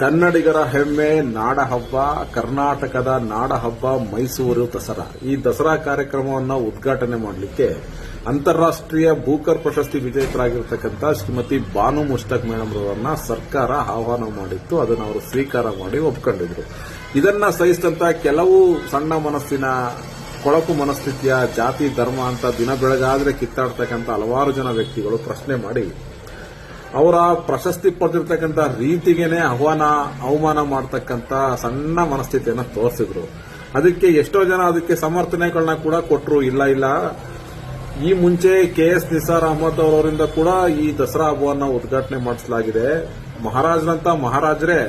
ಕನ್ನಡಿಗರ ಹೆಮ್ಮೆ ನಾಡ ಹಬ್ಬ ಕರ್ನಾಟಕದ ನಾಡ ಹಬ್ಬ ಮೈಸೂರು ದಸರಾ. ಈ ದಸರಾ ಕಾರ್ಯಕ್ರಮವನ್ನು ಉದ್ಘಾಟನೆ ಮಾಡಲಿಕ್ಕೆ ಅಂತಾರಾಷ್ಟ್ರೀಯ ಭೂಕರ್ ಪ್ರಶಸ್ತಿ ವಿಜೇತರಾಗಿರ್ತಕ್ಕಂಥ ಶ್ರೀಮತಿ ಬಾನು ಮುಷ್ತಾಕ್ ಮೇಡಮ್ ಅವರನ್ನ ಸರ್ಕಾರ ಆಹ್ವಾನ ಮಾಡಿತ್ತು. ಅದನ್ನು ಅವರು ಸ್ವೀಕಾರ ಮಾಡಿ ಒಪ್ಕೊಂಡಿದ್ರು. ಇದನ್ನ ಸಹಿಸಿದಂತ ಕೆಲವು ಸಣ್ಣ ಮನಸ್ಸಿನ, ಕೊಳಕು ಮನಸ್ಥಿತಿಯ, ಜಾತಿ, ಧರ್ಮ ಅಂತ ದಿನ ಬೆಳಗಾದ್ರೆ ಕಿತ್ತಾಡ್ತಕ್ಕಂಥ ಹಲವಾರು ಜನ ವ್ಯಕ್ತಿಗಳು ಪ್ರಶ್ನೆ ಮಾಡಿ ಅವರ ಪ್ರಶಸ್ತಿ ಪಡೆದಿರ್ತಕ್ಕಂಥ ರೀತಿಗೇನೆ ಆಹ್ವಾನ, ಅವಮಾನ ಮಾಡ್ತಕ್ಕಂಥ ಸಣ್ಣ ಮನಸ್ಥಿತಿಯನ್ನು ತೋರಿಸಿದ್ರು. ಅದಕ್ಕೆ ಎಷ್ಟೋ ಜನ ಅದಕ್ಕೆ ಸಮರ್ಥನೆಗಳನ್ನ ಕೂಡ ಕೊಟ್ಟರು ಇಲ್ಲ ಇಲ್ಲ. ಈ ಮುಂಚೆ ಕೆ ಎಸ್ ನಿಸಾರ್ ಅಹಮದ್ ಅವರವರಿಂದ ಕೂಡ ಈ ದಸರಾ ಹಬ್ಬವನ್ನು ಉದ್ಘಾಟನೆ ಮಾಡಿಸಲಾಗಿದೆ. ಮಹಾರಾಜರಂತ ಮಹಾರಾಜರೇ,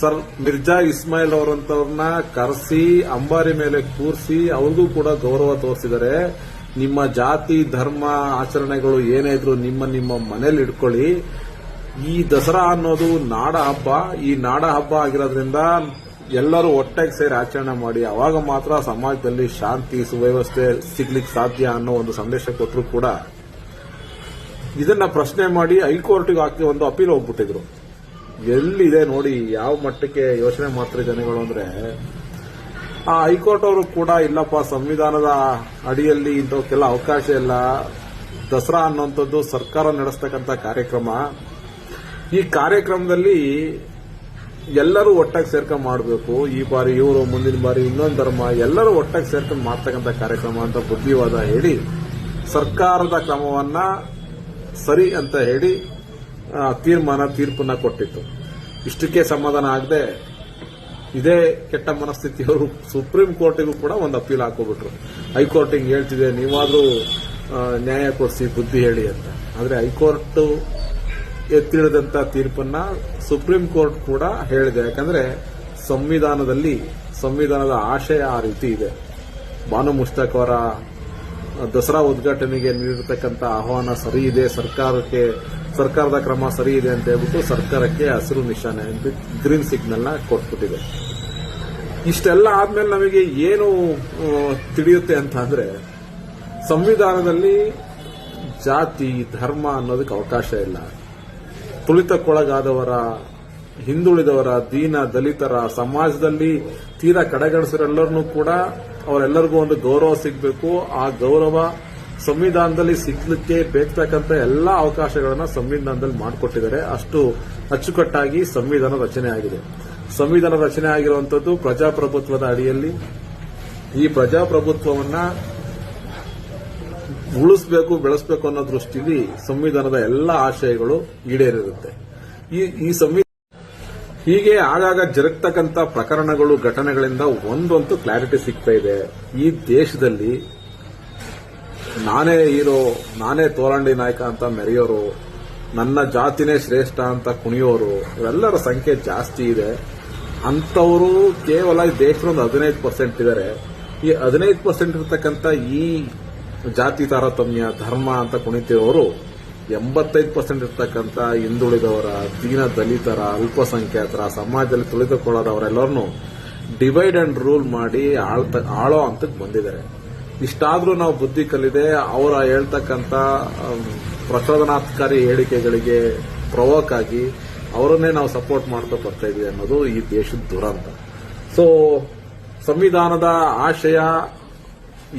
ಸರ್ ಮಿರ್ಜಾ ಇಸ್ಮಾಯಿಲ್ ಅವರಂತವ್ರನ್ನ ಕರೆಸಿ, ಅಂಬಾರಿ ಮೇಲೆ ಕೂರಿಸಿ ಅವ್ರಿಗೂ ಕೂಡ ಗೌರವ ತೋರಿಸಿದ್ದಾರೆ. ನಿಮ್ಮ ಜಾತಿ, ಧರ್ಮ, ಆಚರಣೆಗಳು ಏನೇ ಇದ್ರು ನಿಮ್ಮ ನಿಮ್ಮ ಮನೇಲಿ ಇಟ್ಕೊಳ್ಳಿ. ಈ ದಸರಾ ಅನ್ನೋದು ನಾಡ ಹಬ್ಬ. ಈ ನಾಡ ಹಬ್ಬ ಆಗಿರೋದ್ರಿಂದ ಎಲ್ಲರೂ ಒಟ್ಟಾಗಿ ಸೇರಿ ಆಚರಣೆ ಮಾಡಿ. ಅವಾಗ ಮಾತ್ರ ಸಮಾಜದಲ್ಲಿ ಶಾಂತಿ, ಸುವ್ಯವಸ್ಥೆ ಸಿಗ್ಲಿಕ್ಕೆ ಸಾಧ್ಯ ಅನ್ನೋ ಒಂದು ಸಂದೇಶ ಕೊಟ್ಟರು ಕೂಡ ಇದನ್ನ ಪ್ರಶ್ನೆ ಮಾಡಿ ಹೈಕೋರ್ಟ್ಗೆ ಹಾಕಿ ಒಂದು ಅಪೀಲ್ ಹೋಗ್ಬಿಟ್ಟಿದ್ರು. ಎಲ್ಲಿದೆ ನೋಡಿ, ಯಾವ ಮಟ್ಟಕ್ಕೆ ಯೋಚನೆ ಮಾಡ್ತಾರೆ ಜನಗಳು ಅಂದ್ರೆ ಆ ಹೈಕೋರ್ಟ್ ಅವರು ಕೂಡ ಇಲ್ಲಪ್ಪ, ಸಂವಿಧಾನದ ಅಡಿಯಲ್ಲಿ ಇಂಥವಕ್ಕೆಲ್ಲ ಅವಕಾಶ ಇಲ್ಲ. ದಸರಾ ಅನ್ನುವಂಥದ್ದು ಸರ್ಕಾರ ನಡೆಸ್ತಕ್ಕಂಥ ಕಾರ್ಯಕ್ರಮ. ಈ ಕಾರ್ಯಕ್ರಮದಲ್ಲಿ ಎಲ್ಲರೂ ಒಟ್ಟಾಗಿ ಸೇರ್ಕೊಂಡು ಮಾಡಬೇಕು. ಈ ಬಾರಿ ಇವರು, ಮುಂದಿನ ಬಾರಿ ಇನ್ನೊಂದು ಧರ್ಮ, ಎಲ್ಲರೂ ಒಟ್ಟಾಗಿ ಸೇರ್ಕೊಂಡು ಮಾಡ್ತಕ್ಕಂಥ ಕಾರ್ಯಕ್ರಮ ಅಂತ ಬುದ್ಧಿವಾದ ಹೇಳಿ, ಸರ್ಕಾರದ ಕ್ರಮವನ್ನ ಸರಿ ಅಂತ ಹೇಳಿ ತೀರ್ಮಾನ, ತೀರ್ಪನ್ನ ಕೊಟ್ಟಿತ್ತು. ಇಷ್ಟಕ್ಕೆ ಸಮಾಧಾನ ಆಗದೆ ಇದೇ ಕೆಟ್ಟ ಮನಸ್ಥಿತಿಯವರು ಸುಪ್ರೀಂ ಕೋರ್ಟಿಗೂ ಕೂಡ ಒಂದು ಅಪೀಲ್ ಹಾಕೋಬಿಟ್ರು. ಹೈಕೋರ್ಟ್ ಹಿಂಗೆ ಹೇಳ್ತಿದೆ, ನೀವಾದರೂ ನ್ಯಾಯ ಕೊಡಿಸಿ, ಬುದ್ಧಿ ಹೇಳಿ ಅಂತ. ಆದ್ರೆ ಹೈಕೋರ್ಟ್ ಎತ್ತಿಳಿದಂತ ತೀರ್ಪನ್ನ ಸುಪ್ರೀಂ ಕೋರ್ಟ್ ಕೂಡ ಹೇಳಿದೆ. ಯಾಕಂದ್ರೆ ಸಂವಿಧಾನದಲ್ಲಿ, ಸಂವಿಧಾನದ ಆಶಯ ಆ ರೀತಿ ಇದೆ. ಬಾನು ಮುಷ್ತಾಕ್ ಅವರ ದಸರಾ ಉದ್ಘಾಟನೆಗೆ ನೀಡಿರ್ತಕ್ಕಂಥ ಆಹ್ವಾನ ಸರಿ ಇದೆ. ಸರ್ಕಾರಕ್ಕೆ ಸರ್ಕಾರದ ಕ್ರಮ ಸರಿ ಇದೆ ಅಂತ ಹೇಳ್ಬಿಟ್ಟು ಸರ್ಕಾರಕ್ಕೆ ಹಸಿರು ನಿಶಾನೆ ಗ್ರೀನ್ ಸಿಗ್ನಲ್ನ ಕೊಟ್ಬಿಟ್ಟಿದೆ. ಇಷ್ಟೆಲ್ಲ ಆದ್ಮೇಲೆ ನಮಗೆ ಏನು ತಿಳಿಯುತ್ತೆ ಅಂತ ಅಂದ್ರೆ ಸಂವಿಧಾನದಲ್ಲಿ ಜಾತಿ, ಧರ್ಮ ಅನ್ನೋದಕ್ಕೆ ಅವಕಾಶ ಇಲ್ಲ. ತುಳಿತಕ್ಕೊಳಗಾದವರ, ಹಿಂದುಳಿದವರ, ದೀನ, ದಲಿತರ, ಸಮಾಜದಲ್ಲಿ ತೀರಾ ಕಡೆಗಣಿಸಿರೆಲ್ಲರನ್ನೂ ಕೂಡ ಅವರೆಲ್ಲರಿಗೂ ಒಂದು ಗೌರವ ಸಿಗಬೇಕು. ಆ ಗೌರವ ಸಂವಿಧಾನದಲ್ಲಿ ಸಿಗ್ಲಿಕ್ಕೆ ಬೇಕಾಗತಕ್ಕಂಥ ಎಲ್ಲಾ ಅವಕಾಶಗಳನ್ನ ಸಂವಿಧಾನದಲ್ಲಿ ಮಾಡಿಕೊಟ್ಟಿದ್ದಾರೆ. ಅಷ್ಟು ಅಚ್ಚುಕಟ್ಟಾಗಿ ಸಂವಿಧಾನ ರಚನೆ ಆಗಿದೆ. ಸಂವಿಧಾನ ರಚನೆ ಆಗಿರುವಂತದ್ದು ಪ್ರಜಾಪ್ರಭುತ್ವದ ಅಡಿಯಲ್ಲಿ. ಈ ಪ್ರಜಾಪ್ರಭುತ್ವವನ್ನ ಉಳಿಸಬೇಕು, ಬೆಳೆಸಬೇಕು ಅನ್ನೋ ದೃಷ್ಟಿಲಿ ಸಂವಿಧಾನದ ಎಲ್ಲ ಆಶಯಗಳು ಈಡೇರಿರುತ್ತೆ. ಈ ಈ ಸಂವಿಧಾನ ಹೀಗೆ ಆಗಾಗ ಜರುಗ್ತಕ್ಕಂಥ ಪ್ರಕರಣಗಳು, ಘಟನೆಗಳಿಂದ ಒಂದಂತೂ ಕ್ಲಾರಿಟಿ ಸಿಗ್ತಾ ಇದೆ. ಈ ದೇಶದಲ್ಲಿ ನಾನೇ ಹೀರೋ, ನಾನೇ ತೋರಂಡಿ ನಾಯಕ ಅಂತ ಮೆರೆಯೋರು, ನನ್ನ ಜಾತಿನೇ ಶ್ರೇಷ್ಠ ಅಂತ ಕುಣಿಯೋರು, ಇವೆಲ್ಲರ ಸಂಖ್ಯೆ ಜಾಸ್ತಿ ಇದೆ. ಅಂತವರು ಕೇವಲ ಈ ದೇಶದ ಒಂದು ಹದಿನೈದು ಪರ್ಸೆಂಟ್ ಇದ್ದಾರೆ ಈ ಹದಿನೈದು ಪರ್ಸೆಂಟ್ ಇರತಕ್ಕಂಥ ಈ ಜಾತಿ ತಾರತಮ್ಯ, ಧರ್ಮ ಅಂತ ಕುಣಿತಿರೋರು, ಎಂಬತ್ತೈದು ಪರ್ಸೆಂಟ್ ಇರ್ತಕ್ಕಂಥ ಹಿಂದುಳಿದವರ, ದೀನ ದಲಿತರ, ಅಲ್ಪಸಂಖ್ಯಾತರ, ಸಮಾಜದಲ್ಲಿ ತುಳಿದುಕೊಳ್ಳೋದವರೆಲ್ಲರನ್ನು ಡಿವೈಡ್ ಅಂಡ್ ರೂಲ್ ಮಾಡಿ ಆಳೋ ಹಂತಕ್ಕೆ ಬಂದಿದ್ದಾರೆ. ಇಷ್ಟಾದ್ರೂ ನಾವು ಬುದ್ಧಿ ಕಲಿದೆ, ಅವರ ಹೇಳ್ತಕ್ಕಂಥ ಪ್ರಚೋದನಾತ್ಕಾರಿ ಹೇಳಿಕೆಗಳಿಗೆ ಪ್ರವೋಕ್ ಆಗಿ ಅವರನ್ನೇ ನಾವು ಸಪೋರ್ಟ್ ಮಾಡ್ತಾ ಬರ್ತಾ ಇದೀವಿ ಅನ್ನೋದು ಈ ದೇಶದ ದುರಂತ. ಸೊ ಸಂವಿಧಾನದ ಆಶಯ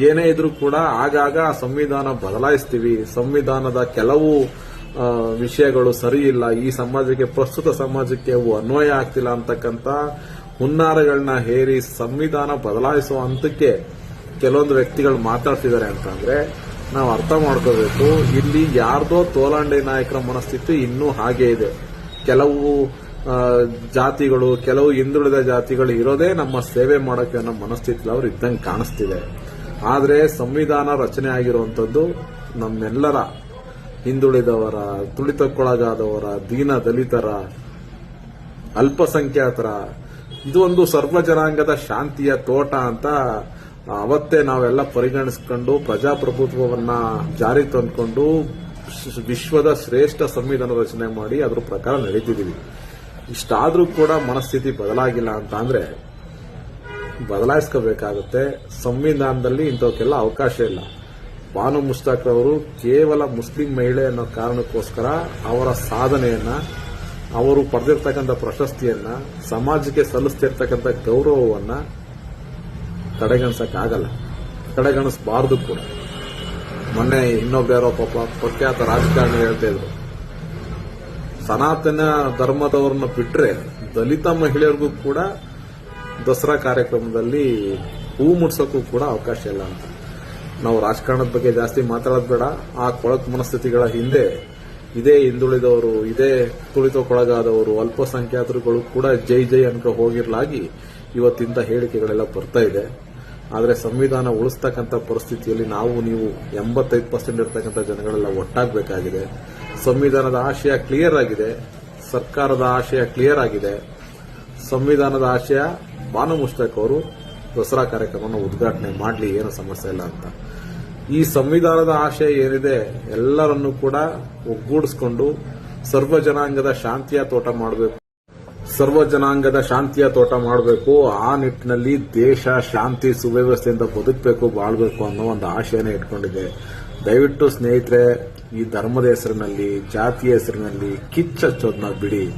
ಏನೇ ಇದ್ರೂ ಕೂಡ ಆಗಾಗ ಸಂವಿಧಾನ ಬದಲಾಯಿಸ್ತೀವಿ. ಸಂವಿಧಾನದ ಕೆಲವು ವಿಷಯಗಳು ಸರಿ ಇಲ್ಲ. ಈ ಸಮಾಜಕ್ಕೆ, ಪ್ರಸ್ತುತ ಸಮಾಜಕ್ಕೆ ಅವು ಅನ್ವಯ ಆಗ್ತಿಲ್ಲ ಅಂತಕ್ಕಂಥ ಹುನ್ನಾರಗಳನ್ನ ಹೇರಿ ಸಂವಿಧಾನ ಬದಲಾಯಿಸುವ ಹಂತಕ್ಕೆ ಕೆಲವೊಂದು ವ್ಯಕ್ತಿಗಳು ಮಾತಾಡ್ತಿದ್ದಾರೆ ಅಂತಂದ್ರೆ ನಾವು ಅರ್ಥ ಮಾಡ್ಕೋಬೇಕು, ಇಲ್ಲಿ ಯಾರ್ದೋ ತೋಲಾಂಡೆ ನಾಯಕರ ಮನಸ್ಥಿತಿ ಇನ್ನೂ ಹಾಗೆ ಇದೆ. ಕೆಲವು ಜಾತಿಗಳು, ಕೆಲವು ಹಿಂದುಳಿದ ಜಾತಿಗಳು ಇರೋದೇ ನಮ್ಮ ಸೇವೆ ಮಾಡೋಕೆ ಅನ್ನೋ ಮನಸ್ಥಿತಿ ಅವ್ರು ಇದ್ದಂಗೆ ಕಾಣಿಸ್ತಿದೆ. ಆದರೆ ಸಂವಿಧಾನ ರಚನೆ ಆಗಿರುವಂಥದ್ದು ನಮ್ಮೆಲ್ಲರ ಹಿಂದುಳಿದವರ, ತುಳಿತಕ್ಕೊಳಗಾದವರ, ದೀನ ದಲಿತರ, ಅಲ್ಪಸಂಖ್ಯಾತರ, ಇದು ಒಂದು ಸರ್ವ ಜನಾಂಗದ ಶಾಂತಿಯ ತೋಟ ಅಂತ ಅವತ್ತೇ ನಾವೆಲ್ಲ ಪರಿಗಣಿಸಿಕೊಂಡು ಪ್ರಜಾಪ್ರಭುತ್ವವನ್ನ ಜಾರಿ ತಂದ್ಕೊಂಡು ವಿಶ್ವದ ಶ್ರೇಷ್ಠ ಸಂವಿಧಾನ ರಚನೆ ಮಾಡಿ ಅದ್ರ ಪ್ರಕಾರ ನಡೀತಿದ್ದೀವಿ ಇಷ್ಟಾದರೂ ಕೂಡ ಮನಸ್ಥಿತಿ ಬದಲಾಗಿಲ್ಲ ಅಂತ ಅಂದ್ರೆ ಬದಲಾಯಿಸ್ಕೋಬೇಕಾಗುತ್ತೆ. ಸಂವಿಧಾನದಲ್ಲಿ ಇಂಥವಕ್ಕೆಲ್ಲ ಅವಕಾಶ ಇಲ್ಲ. ಬಾನು ಮುಸ್ತಾಕ್ ಅವರು ಕೇವಲ ಮುಸ್ಲಿಂ ಮಹಿಳೆ ಅನ್ನೋ ಕಾರಣಕ್ಕೋಸ್ಕರ ಅವರ ಸಾಧನೆಯನ್ನ, ಅವರು ಪಡೆದಿರ್ತಕ್ಕಂಥ ಪ್ರಶಸ್ತಿಯನ್ನ, ಸಮಾಜಕ್ಕೆ ಸಲ್ಲಿಸ್ತಿರ್ತಕ್ಕಂಥ ಗೌರವವನ್ನ ಕಡೆಗಣಿಸಕ್ಕಾಗಲ್ಲ ಕಡೆಗಣಿಸಬಾರ್ದು ಕೂಡ. ಮೊನ್ನೆ ಇನ್ನೊಬ್ಬ ಯಾರೋ ಪಾಪ ಪ್ರಖ್ಯಾತ ರಾಜಕಾರಣಿ ಹೇಳ್ತಾ ಇದ್ರು. ಸನಾತನ ಧರ್ಮದವ್ರನ್ನ ಬಿಟ್ರೆ ದಲಿತ ಮಹಿಳೆಯರಿಗೂ ಕೂಡ ದಸರಾ ಕಾರ್ಯಕ್ರಮದಲ್ಲಿ ಹೂ ಮುಡ್ಸೋಕ್ಕೂ ಕೂಡ ಅವಕಾಶ ಇಲ್ಲ ಅಂತ. ನಾವು ರಾಜಕಾರಣದ ಬಗ್ಗೆ ಜಾಸ್ತಿ ಮಾತಾಡೋದು ಬೇಡ. ಆ ಕೊಳಕ್ ಮನಸ್ಥಿತಿಗಳ ಹಿಂದೆ ಇದೇ ಹಿಂದುಳಿದವರು, ಇದೇ ತುಳಿತಕ್ಕೊಳಗಾದವರು, ಅಲ್ಪಸಂಖ್ಯಾತರುಗಳು ಕೂಡ ಜೈ ಜೈ ಅನ್ಕೋ ಹೋಗಿರ್ಲಾಗಿ ಇವತ್ತಿಂದ ಹೇಳಿಕೆಗಳೆಲ್ಲ ಬರ್ತಾ ಇದೆ. ಆದರೆ ಸಂವಿಧಾನ ಉಳಿಸ್ತಕ್ಕಂಥ ಪರಿಸ್ಥಿತಿಯಲ್ಲಿ ನಾವು ನೀವು ಎಂಬತ್ತೈದು ಪರ್ಸೆಂಟ್ ಇರತಕ್ಕಂಥ ಜನಗಳೆಲ್ಲ ಒಟ್ಟಾಗಬೇಕಾಗಿದೆ. ಸಂವಿಧಾನದ ಆಶಯ ಕ್ಲಿಯರ್ ಆಗಿದೆ. ಸರ್ಕಾರದ ಆಶಯ ಕ್ಲಿಯರ್ ಆಗಿದೆ. ಸಂವಿಧಾನದ ಆಶಯ ಬಾನು ಮುಷ್ತಾಕ್ ಅವರು ದಸರಾ ಕಾರ್ಯಕ್ರಮವನ್ನು ಉದ್ಘಾಟನೆ ಮಾಡಲಿ, ಏನು ಸಮಸ್ಯೆ ಇಲ್ಲ ಅಂತ. ಈ ಸಂವಿಧಾನದ ಆಶಯ ಏನಿದೆ, ಎಲ್ಲರನ್ನೂ ಕೂಡ ಒಗ್ಗೂಡಿಸ್ಕೊಂಡು ಸರ್ವ ಜನಾಂಗದ ಶಾಂತಿಯ ತೋಟ ಮಾಡಬೇಕು. ಸರ್ವ ಜನಾಂಗದ ಶಾಂತಿಯ ತೋಟ ಮಾಡಬೇಕು, ಆ ನಿಟ್ಟಿನಲ್ಲಿ ದೇಶ ಶಾಂತಿ ಸುವ್ಯವಸ್ಥೆಯಿಂದ ಬದುಕಬೇಕು, ಬಾಳ್ಬೇಕು ಅನ್ನೋ ಒಂದು ಆಶಯನೇ ಇಟ್ಕೊಂಡಿದೆ. ದಯವಿಟ್ಟು ಸ್ನೇಹಿತರೆ, ಈ ಧರ್ಮದ ಹೆಸರಿನಲ್ಲಿ, ಜಾತಿಯ ಹೆಸರಿನಲ್ಲಿ ಕಿಚ್ಚಚ್ಚೋದನ್ನ ಬಿಡಿ.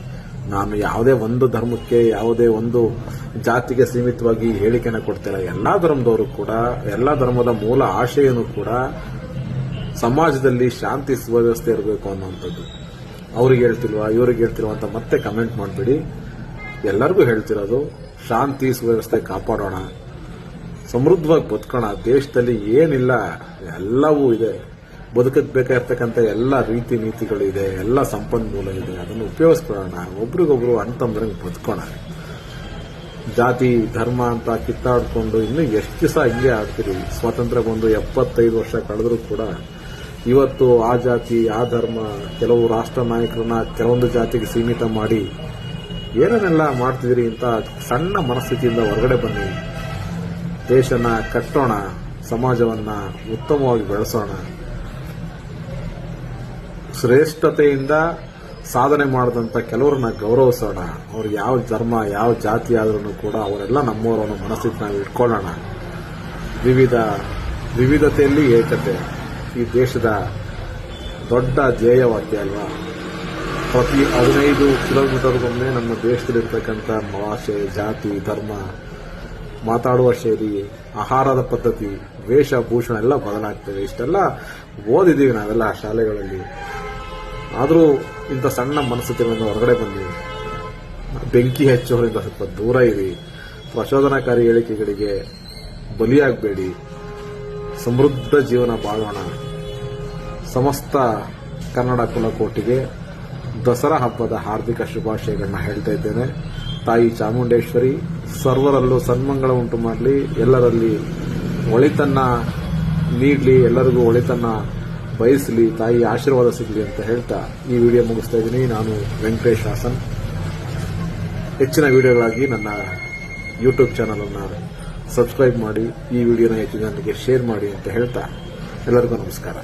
ನಾನು ಯಾವುದೇ ಒಂದು ಧರ್ಮಕ್ಕೆ, ಯಾವುದೇ ಒಂದು ಜಾತಿಗೆ ಸೀಮಿತವಾಗಿ ಹೇಳಿಕೆನ ಕೊಡ್ತಿಲ್ಲ. ಎಲ್ಲಾ ಧರ್ಮದವರು ಕೂಡ, ಎಲ್ಲಾ ಧರ್ಮದ ಮೂಲ ಆಶಯನೂ ಕೂಡ ಸಮಾಜದಲ್ಲಿ ಶಾಂತಿ ಸುವ್ಯವಸ್ಥೆ ಇರಬೇಕು ಅನ್ನುವಂಥದ್ದು. ಅವ್ರಿಗೆ ಹೇಳ್ತಿಲ್ವಾ, ಇವ್ರಿಗೆ ಹೇಳ್ತಿಲ್ವಾ ಅಂತ ಮತ್ತೆ ಕಮೆಂಟ್ ಮಾಡಬೇಡಿ. ಎಲ್ಲರಿಗೂ ಹೇಳ್ತಿರೋದು, ಶಾಂತಿ, ಸುವ್ಯವಸ್ಥೆ ಕಾಪಾಡೋಣ. ಸಮೃದ್ಧವಾಗಿ ಬದುಕೋಣ. ದೇಶದಲ್ಲಿ ಏನಿಲ್ಲ, ಎಲ್ಲವೂ ಇದೆ. ಬದುಕಕ್ಕೆ ಬೇಕಾಗಿರ್ತಕ್ಕಂಥ ಎಲ್ಲ ರೀತಿ ನೀತಿಗಳು ಇದೆ, ಎಲ್ಲ ಸಂಪನ್ಮೂಲ ಇದೆ. ಅದನ್ನು ಉಪಯೋಗಿಸ್ಕೊಳ್ಳೋಣ. ಒಬ್ರಿಗೊಬ್ರು ಅಂತಂದ್ರೆ ಬದುಕೋಣ. ಜಾತಿ, ಧರ್ಮ ಅಂತ ಕಿತ್ತಾಡ್ಕೊಂಡು ಇನ್ನು ಎಷ್ಟು ದಿವಸ ಹಿಂಗೆ ಆಡ್ತೀರಿ? ಸ್ವಾತಂತ್ರ್ಯ ಬಂದು ಎಪ್ಪತ್ತೈದು ವರ್ಷ ಕಳೆದರೂ ಕೂಡ ಇವತ್ತು ಆ ಜಾತಿ, ಆ ಧರ್ಮ, ಕೆಲವು ರಾಷ್ಟ್ರ ನಾಯಕರನ್ನ ಕೆಲವೊಂದು ಜಾತಿಗೆ ಸೀಮಿತ ಮಾಡಿ ಏನೇನೆಲ್ಲ ಮಾಡ್ತಿದ್ದೀರಿ ಅಂತ ಸಣ್ಣ ಮನಸ್ಥಿತಿಯಿಂದ ಹೊರಗಡೆ ಬನ್ನಿ. ದೇಶನ ಕಟ್ಟೋಣ, ಸಮಾಜವನ್ನ ಉತ್ತಮವಾಗಿ ಬೆಳೆಸೋಣ. ಶ್ರೇಷ್ಠತೆಯಿಂದ ಸಾಧನೆ ಮಾಡಿದಂತ ಕೆಲವರನ್ನ ಗೌರವಿಸೋಣ. ಅವ್ರು ಯಾವ ಧರ್ಮ, ಯಾವ ಜಾತಿ ಆದ್ರೂ ಕೂಡ ಅವರೆಲ್ಲ ನಮ್ಮವರನ್ನು ಮನಸ್ಥಿತಿ ನಾವು ಇಟ್ಕೊಳ್ಳೋಣ. ವಿವಿಧ, ವಿವಿಧತೆಯಲ್ಲಿ ಏಕತೆ. ಈ ದೇಶದ ದೊಡ್ಡ ಧ್ಯೇಯವಾಕ್ಯ ಅಲ್ವಾ? ಪ್ರತಿ ಹದಿನೈದು ಕಿಲೋಮೀಟರ್ಗೊಮ್ಮೆ ನಮ್ಮ ದೇಶದಲ್ಲಿರ್ತಕ್ಕಂಥ ಭಾಷೆ ಜಾತಿ, ಧರ್ಮ, ಮಾತಾಡುವ ಶೈಲಿ, ಆಹಾರದ ಪದ್ಧತಿ ವೇಷಭೂಷಣ ಎಲ್ಲ ಬದಲಾಗ್ತವೆ. ಇಷ್ಟೆಲ್ಲ ಓದಿದ್ದೀವಿ ನಾವೆಲ್ಲ ಶಾಲೆಗಳಲ್ಲಿ. ಆದರೂ ಇಂಥ ಸಣ್ಣ ಮನಸ್ಥಿತಿಗಳನ್ನು ಹೊರಗಡೆ ಬನ್ನಿ ಬೆಂಕಿ ಹಚ್ಚೋರಿಂದ ಸ್ವಲ್ಪ ದೂರ ಇರಿ. ಪ್ರಚೋದನಾಕಾರಿ ಹೇಳಿಕೆಗಳಿಗೆ ಬಲಿಯಾಗಬೇಡಿ. ಸಮೃದ್ಧ ಜೀವನ ಬಾಳೋಣ. ಸಮಸ್ತ ಕನ್ನಡ ಕುಲಕೋಟಿಗೆ ದಸರಾ ಹಬ್ಬದ ಹಾರ್ದಿಕ ಶುಭಾಶಯಗಳನ್ನ ಹೇಳ್ತಾ ಇದ್ದೇನೆ. ತಾಯಿ ಚಾಮುಂಡೇಶ್ವರಿ, ಸರ್ವರಲ್ಲೂ ಸನ್ಮಂಗಳ ಉಂಟು ಮಾಡಲಿ, ಎಲ್ಲರಲ್ಲಿ ಒಳಿತನ್ನ ನೀಡಲಿ, ಎಲ್ಲರಿಗೂ ಒಳಿತನ್ನ ಬಯಸಲಿ, ತಾಯಿ ಆಶೀರ್ವಾದ ಸಿಗಲಿ ಅಂತ ಹೇಳ್ತಾ ಈ ವಿಡಿಯೋ ಮುಗಿಸ್ತಾ ಇದ್ದೀನಿ. ನಾನು ವೆಂಕಟೇಶ್ ಹಾಸನ್. ಹೆಚ್ಚಿನ ವಿಡಿಯೋಗಳಾಗಿ ನನ್ನ ಯೂಟ್ಯೂಬ್ ಚಾನಲ್ ಅನ್ನು ಸಬ್ಸ್ಕ್ರೈಬ್ ಮಾಡಿ, ಈ ವಿಡಿಯೋನ ಹೆಚ್ಚು ಜನರಿಗೆ ಶೇರ್ ಮಾಡಿ ಅಂತ ಹೇಳ್ತಾ ಎಲ್ಲರಿಗೂ ನಮಸ್ಕಾರ.